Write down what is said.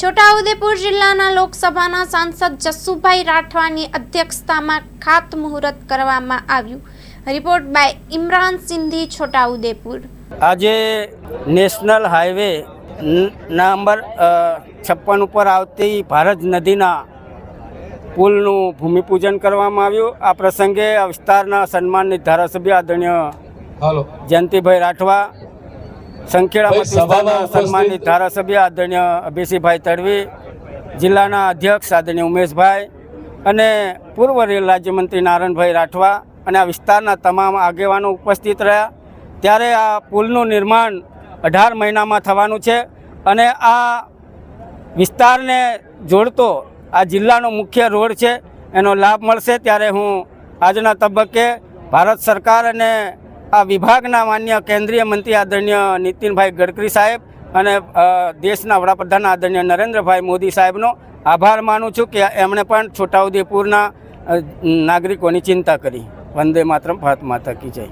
છોટાઉદેપુર જિલ્લાના લોકસભાના સાંસદ જસુભાઈ રાઠવાની અધ્યક્ષતામાં ખાતમુહૂર્ત કરવામાં આવ્યું. Report by Imran Sindhi Chhota Udepur. આજે નેશનલ હાઈવે નંબર છપ્પન ઉપર આવતી ભારત નદીના પુલનું ભૂમિપૂજન કરવામાં આવ્યું. આ પ્રસંગે આ વિસ્તારના સન્માનિત ધારાસભ્ય આદરણીય હાલો. જયંતિભાઈ રાઠવા સંખેડા સન્માનિત ધારાસભ્ય આદરણીય અભિષીભાઈ તડવી જિલ્લાના અધ્યક્ષ આદરણીય ઉમેશભાઈ અને પૂર્વ રેલ રાજ્યમંત્રી નારાયણભાઈ રાઠવા અને આ વિસ્તારના તમામ આગેવાનો ઉપસ્થિત રહ્યા. ત્યારે આ પુલનું નિર્માણ અઢાર મહિનામાં થવાનું છે અને આ વિસ્તારને જોડતો આ જિલ્લાનો મુખ્ય રોડ છે. એનો લાભ મળશે ત્યારે હું આજના તબક્કે ભારત સરકાર અને આ વિભાગના માન્ય કેન્દ્રીય મંત્રી આદરણીય નીતિનભાઈ ગડકરી સાહેબ અને દેશના વડાપ્રધાન આદરણીય નરેન્દ્રભાઈ મોદી સાહેબનો આભાર માનું છું કે એમણે પણ છોટાઉદેપુરના નાગરિકોની ચિંતા કરી. વંદે માતરમ, ભારત માતા કી જય.